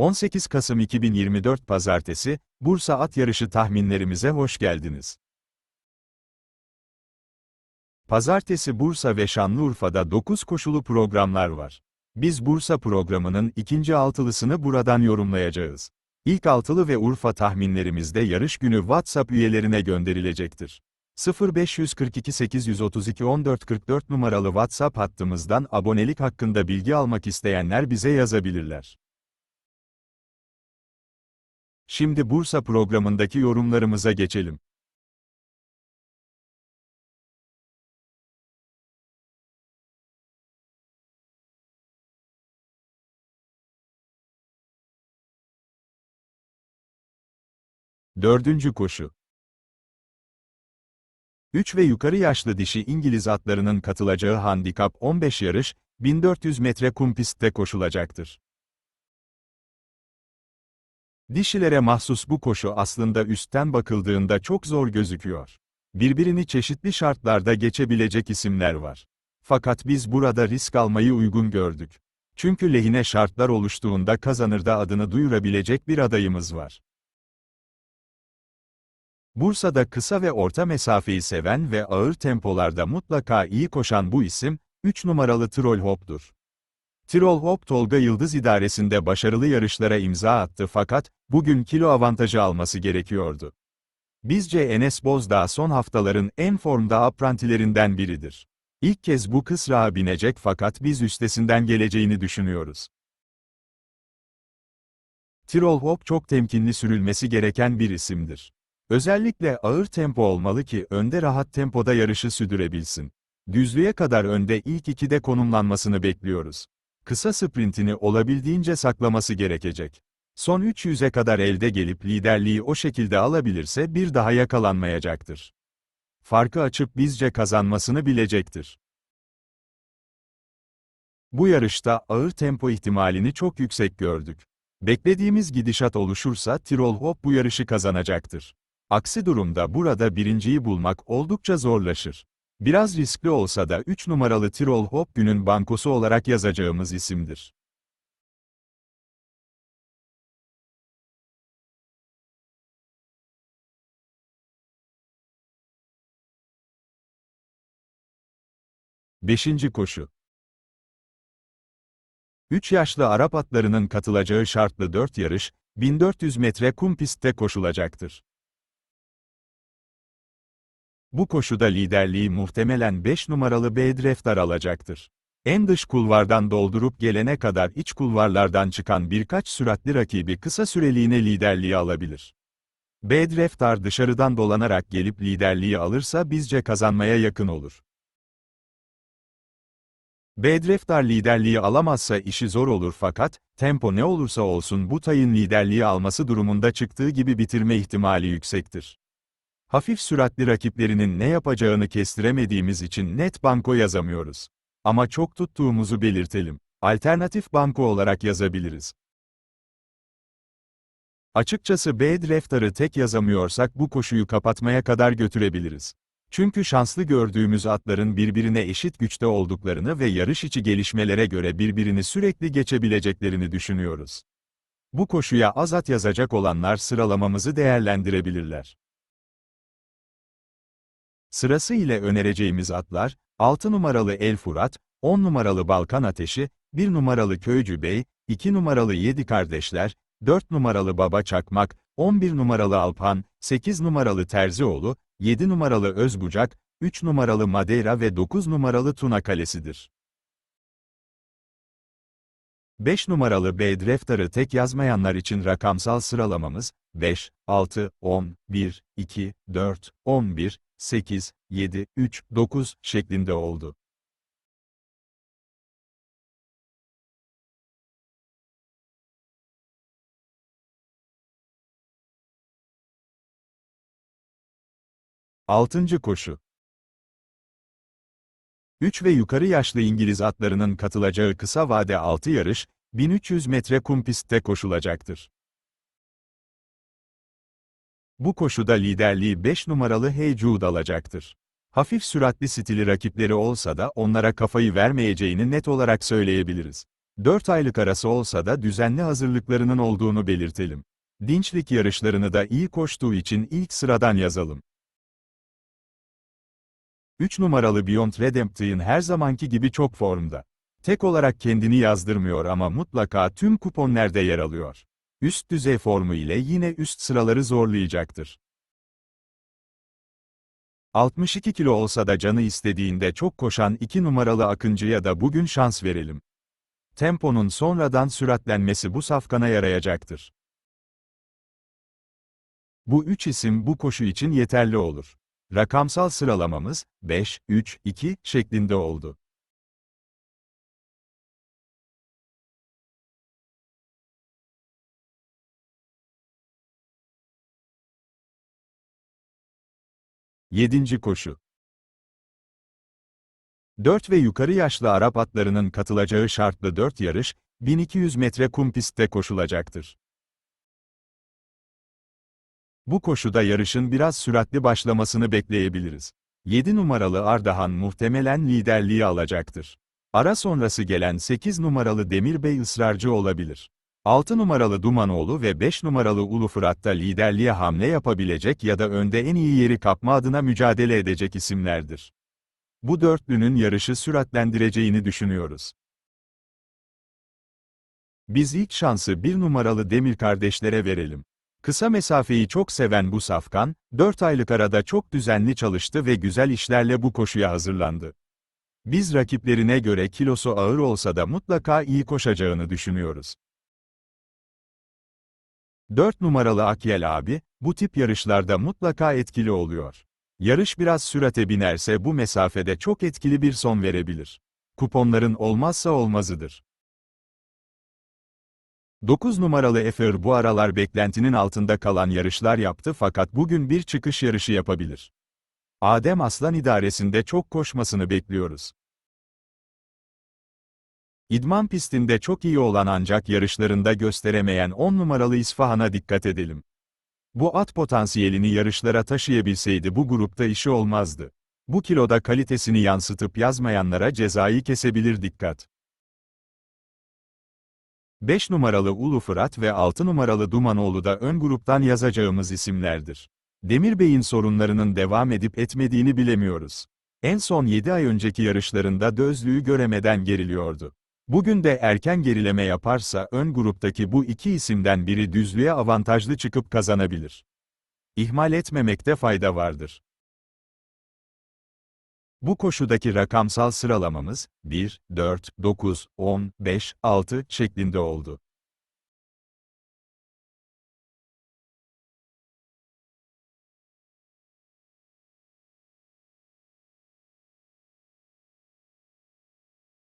18 Kasım 2024 Pazartesi, Bursa At Yarışı tahminlerimize hoş geldiniz. Pazartesi Bursa ve Şanlıurfa'da 9 koşulu programlar var. Biz Bursa programının ikinci altılısını buradan yorumlayacağız. İlk altılı ve Urfa tahminlerimizde yarış günü WhatsApp üyelerine gönderilecektir. 0542 832 1444 numaralı WhatsApp hattımızdan abonelik hakkında bilgi almak isteyenler bize yazabilirler. Şimdi Bursa programındaki yorumlarımıza geçelim. Dördüncü koşu 3 ve yukarı yaşlı dişi İngiliz atlarının katılacağı handikap 15 yarış, 1400 metre kum pistte koşulacaktır. Dişilere mahsus bu koşu aslında üstten bakıldığında çok zor gözüküyor. Birbirini çeşitli şartlarda geçebilecek isimler var. Fakat biz burada risk almayı uygun gördük. Çünkü lehine şartlar oluştuğunda kazanırda adını duyurabilecek bir adayımız var. Bursa'da kısa ve orta mesafeyi seven ve ağır tempolarda mutlaka iyi koşan bu isim, 3 numaralı Troll Hop'dur. Tirol Hop Tolga Yıldız idaresinde başarılı yarışlara imza attı fakat, bugün kilo avantajı alması gerekiyordu. Bizce Enes Bozdağ son haftaların en formda aprantilerinden biridir. İlk kez bu kısrağa binecek fakat biz üstesinden geleceğini düşünüyoruz. Tirol Hop çok temkinli sürülmesi gereken bir isimdir. Özellikle ağır tempo olmalı ki önde rahat tempoda yarışı sürdürebilsin. Düzlüğe kadar önde ilk ikide konumlanmasını bekliyoruz. Kısa sprintini olabildiğince saklaması gerekecek. Son 300'e kadar elde gelip liderliği o şekilde alabilirse bir daha yakalanmayacaktır. Farkı açıp bizce kazanmasını bilecektir. Bu yarışta ağır tempo ihtimalini çok yüksek gördük. Beklediğimiz gidişat oluşursa Tirol Hop bu yarışı kazanacaktır. Aksi durumda burada birinciyi bulmak oldukça zorlaşır. Biraz riskli olsa da 3 numaralı Tirol Hop günün bankosu olarak yazacağımız isimdir. Beşinci koşu 3 yaşlı Arap atlarının katılacağı şartlı 4 yarış, 1400 metre kum pistte koşulacaktır. Bu koşuda liderliği muhtemelen 5 numaralı Bedreftar alacaktır. En dış kulvardan doldurup gelene kadar iç kulvarlardan çıkan birkaç süratli rakibi kısa süreliğine liderliği alabilir. Bedreftar dışarıdan dolanarak gelip liderliği alırsa bizce kazanmaya yakın olur. Bedreftar liderliği alamazsa işi zor olur fakat, tempo ne olursa olsun bu tayın liderliği alması durumunda çıktığı gibi bitirme ihtimali yüksektir. Hafif süratli rakiplerinin ne yapacağını kestiremediğimiz için net banko yazamıyoruz. Ama çok tuttuğumuzu belirtelim. Alternatif banko olarak yazabiliriz. Açıkçası B draftarı tek yazamıyorsak bu koşuyu kapatmaya kadar götürebiliriz. Çünkü şanslı gördüğümüz atların birbirine eşit güçte olduklarını ve yarış içi gelişmelere göre birbirini sürekli geçebileceklerini düşünüyoruz. Bu koşuya az at yazacak olanlar sıralamamızı değerlendirebilirler. Sırası ile önereceğimiz atlar, 6 numaralı El Furat, 10 numaralı Balkan Ateşi, 1 numaralı Köycü Bey, 2 numaralı Yedi Kardeşler, 4 numaralı Baba Çakmak, 11 numaralı Alpan, 8 numaralı Terzioğlu, 7 numaralı Özbucak, 3 numaralı Madeira ve 9 numaralı Tuna Kalesi'dir. 5 numaralı B draftarı tek yazmayanlar için rakamsal sıralamamız, 5, 6, 10, 1, 2, 4, 11, 8, 7, 3, 9 şeklinde oldu. Altıncı koşu 3 ve yukarı yaşlı İngiliz atlarının katılacağı kısa vade 6 yarış, 1300 metre kum pistte koşulacaktır. Bu koşuda liderliği 5 numaralı Hey Jude alacaktır. Hafif süratli stili rakipleri olsa da onlara kafayı vermeyeceğini net olarak söyleyebiliriz. 4 aylık arası olsa da düzenli hazırlıklarının olduğunu belirtelim. Dinçlik yarışlarını da iyi koştuğu için ilk sıradan yazalım. 3 numaralı Beyond Redemption her zamanki gibi çok formda. Tek olarak kendini yazdırmıyor ama mutlaka tüm kuponlarda yer alıyor. Üst düzey formu ile yine üst sıraları zorlayacaktır. 62 kilo olsa da canı istediğinde çok koşan 2 numaralı Akıncı'ya da bugün şans verelim. Temponun sonradan süratlenmesi bu safkana yarayacaktır. Bu üç isim bu koşu için yeterli olur. Rakamsal sıralamamız 5, 3, 2 şeklinde oldu. Yedinci koşu 4 ve yukarı yaşlı Arap atlarının katılacağı şartlı 4 yarış, 1200 metre kum pistte koşulacaktır. Bu koşuda yarışın biraz süratli başlamasını bekleyebiliriz. 7 numaralı Ardahan muhtemelen liderliği alacaktır. Ara sonrası gelen 8 numaralı Demir Bey ısrarcı olabilir. 6 numaralı Dumanoğlu ve 5 numaralı Ulu Fırat da liderliğe hamle yapabilecek ya da önde en iyi yeri kapma adına mücadele edecek isimlerdir. Bu dörtlünün yarışı süratlendireceğini düşünüyoruz. Biz ilk şansı bir numaralı Demir kardeşlere verelim. Kısa mesafeyi çok seven bu safkan, 4 aylık arada çok düzenli çalıştı ve güzel işlerle bu koşuya hazırlandı. Biz rakiplerine göre kilosu ağır olsa da mutlaka iyi koşacağını düşünüyoruz. 4 numaralı Akyel abi, bu tip yarışlarda mutlaka etkili oluyor. Yarış biraz sürate binerse bu mesafede çok etkili bir son verebilir. Kuponların olmazsa olmazıdır. 9 numaralı Efer bu aralar beklentinin altında kalan yarışlar yaptı fakat bugün bir çıkış yarışı yapabilir. Adem Aslan idaresinde çok koşmasını bekliyoruz. İdman pistinde çok iyi olan ancak yarışlarında gösteremeyen 10 numaralı İsfahan'a dikkat edelim. Bu at potansiyelini yarışlara taşıyabilseydi bu grupta işi olmazdı. Bu kiloda kalitesini yansıtıp yazmayanlara cezayı kesebilir dikkat. 5 numaralı Ulu Fırat ve 6 numaralı Dumanoğlu da ön gruptan yazacağımız isimlerdir. Demir Bey'in sorunlarının devam edip etmediğini bilemiyoruz. En son 7 ay önceki yarışlarında dözlüğü göremeden geriliyordu. Bugün de erken gerileme yaparsa ön gruptaki bu iki isimden biri düzlüğe avantajlı çıkıp kazanabilir. İhmal etmemekte fayda vardır. Bu koşudaki rakamsal sıralamamız 1, 4, 9, 10, 5, 6 şeklinde oldu.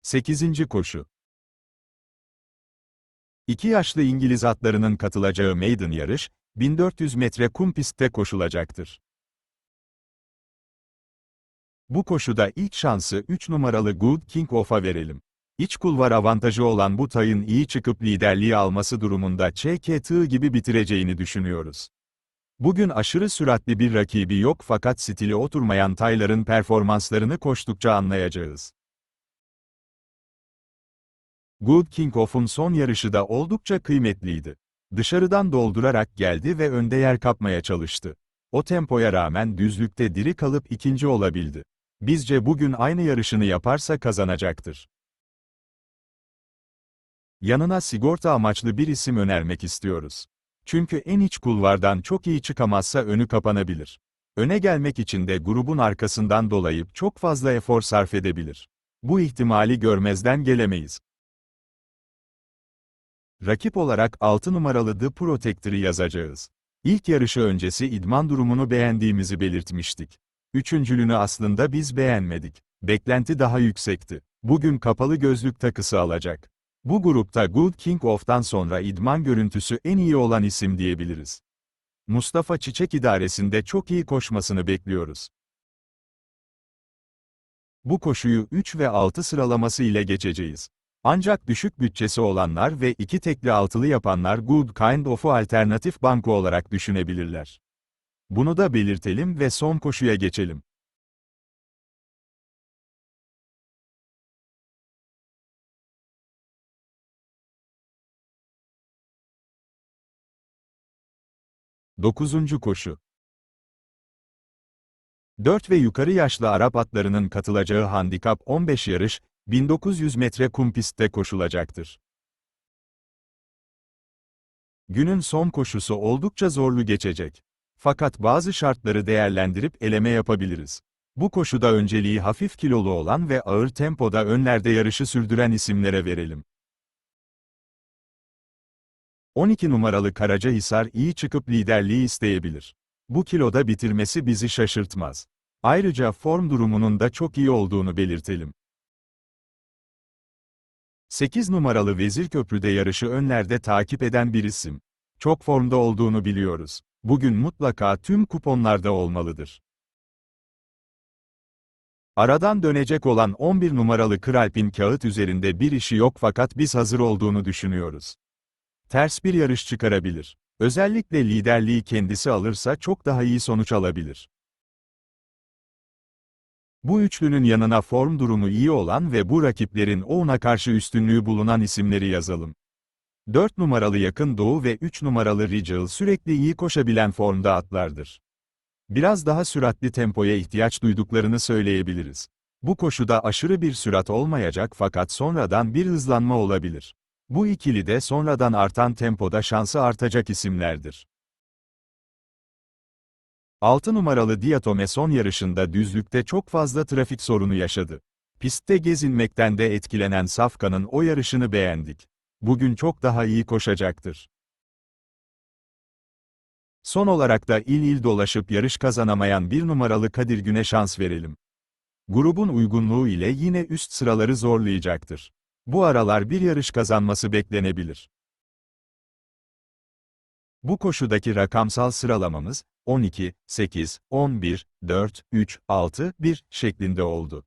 Sekizinci koşu İki yaşlı İngiliz atlarının katılacağı maiden yarış, 1400 metre kum pistte koşulacaktır. Bu koşuda ilk şansı 3 numaralı Good King Off'a verelim. İç kulvar avantajı olan bu tayın iyi çıkıp liderliği alması durumunda ÇK gibi bitireceğini düşünüyoruz. Bugün aşırı süratli bir rakibi yok fakat stili oturmayan tayların performanslarını koştukça anlayacağız. Good King Off'un son yarışı da oldukça kıymetliydi. Dışarıdan doldurarak geldi ve önde yer kapmaya çalıştı. O tempoya rağmen düzlükte diri kalıp ikinci olabildi. Bizce bugün aynı yarışını yaparsa kazanacaktır. Yanına sigorta amaçlı bir isim önermek istiyoruz. Çünkü en iç kulvardan çok iyi çıkamazsa önü kapanabilir. Öne gelmek için de grubun arkasından dolayıp çok fazla efor sarf edebilir. Bu ihtimali görmezden gelemeyiz. Rakip olarak 6 numaralı The Protector'ı yazacağız. İlk yarışı öncesi idman durumunu beğendiğimizi belirtmiştik. Üçüncülünü aslında biz beğenmedik. Beklenti daha yüksekti. Bugün kapalı gözlük takısı alacak. Bu grupta Good King Off'tan sonra idman görüntüsü en iyi olan isim diyebiliriz. Mustafa Çiçek idaresinde çok iyi koşmasını bekliyoruz. Bu koşuyu 3 ve 6 sıralaması ile geçeceğiz. Ancak düşük bütçesi olanlar ve iki tekli altılı yapanlar Good Kind of'u alternatif banko olarak düşünebilirler. Bunu da belirtelim ve son koşuya geçelim. Dokuzuncu koşu 4 ve yukarı yaşlı Arap atlarının katılacağı handikap 15 yarış, 1900 metre kum pistte koşulacaktır. Günün son koşusu oldukça zorlu geçecek. Fakat bazı şartları değerlendirip eleme yapabiliriz. Bu koşuda önceliği hafif kilolu olan ve ağır tempoda önlerde yarışı sürdüren isimlere verelim. 12 numaralı Karacahisar iyi çıkıp liderliği isteyebilir. Bu kiloda bitirmesi bizi şaşırtmaz. Ayrıca form durumunun da çok iyi olduğunu belirtelim. 8 numaralı Vezirköprü'de yarışı önlerde takip eden bir isim. Çok formda olduğunu biliyoruz. Bugün mutlaka tüm kuponlarda olmalıdır. Aradan dönecek olan 11 numaralı Kralp'in kağıt üzerinde bir işi yok fakat biz hazır olduğunu düşünüyoruz. Ters bir yarış çıkarabilir. Özellikle liderliği kendisi alırsa çok daha iyi sonuç alabilir. Bu üçlünün yanına form durumu iyi olan ve bu rakiplerin ona karşı üstünlüğü bulunan isimleri yazalım. 4 numaralı Yakın Doğu ve 3 numaralı Rigel sürekli iyi koşabilen formda atlardır. Biraz daha süratli tempoya ihtiyaç duyduklarını söyleyebiliriz. Bu koşuda aşırı bir sürat olmayacak fakat sonradan bir hızlanma olabilir. Bu ikili de sonradan artan tempoda şansı artacak isimlerdir. 6 numaralı Diatome son yarışında düzlükte çok fazla trafik sorunu yaşadı. Pistte gezinmekten de etkilenen Safkan'ın o yarışını beğendik. Bugün çok daha iyi koşacaktır. Son olarak da il il dolaşıp yarış kazanamayan bir numaralı Kadir Gün'e şans verelim. Grubun uygunluğu ile yine üst sıraları zorlayacaktır. Bu aralar bir yarış kazanması beklenebilir. Bu koşudaki rakamsal sıralamamız, 12, 8, 11, 4, 3, 6, 1 şeklinde oldu.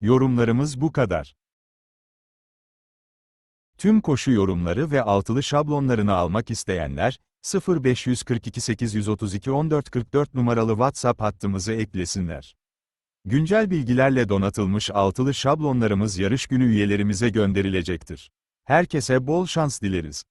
Yorumlarımız bu kadar. Tüm koşu yorumları ve altılı şablonlarını almak isteyenler, 0542 832 1444 numaralı WhatsApp hattımızı eklesinler. Güncel bilgilerle donatılmış altılı şablonlarımız yarış günü üyelerimize gönderilecektir. Herkese bol şans dileriz.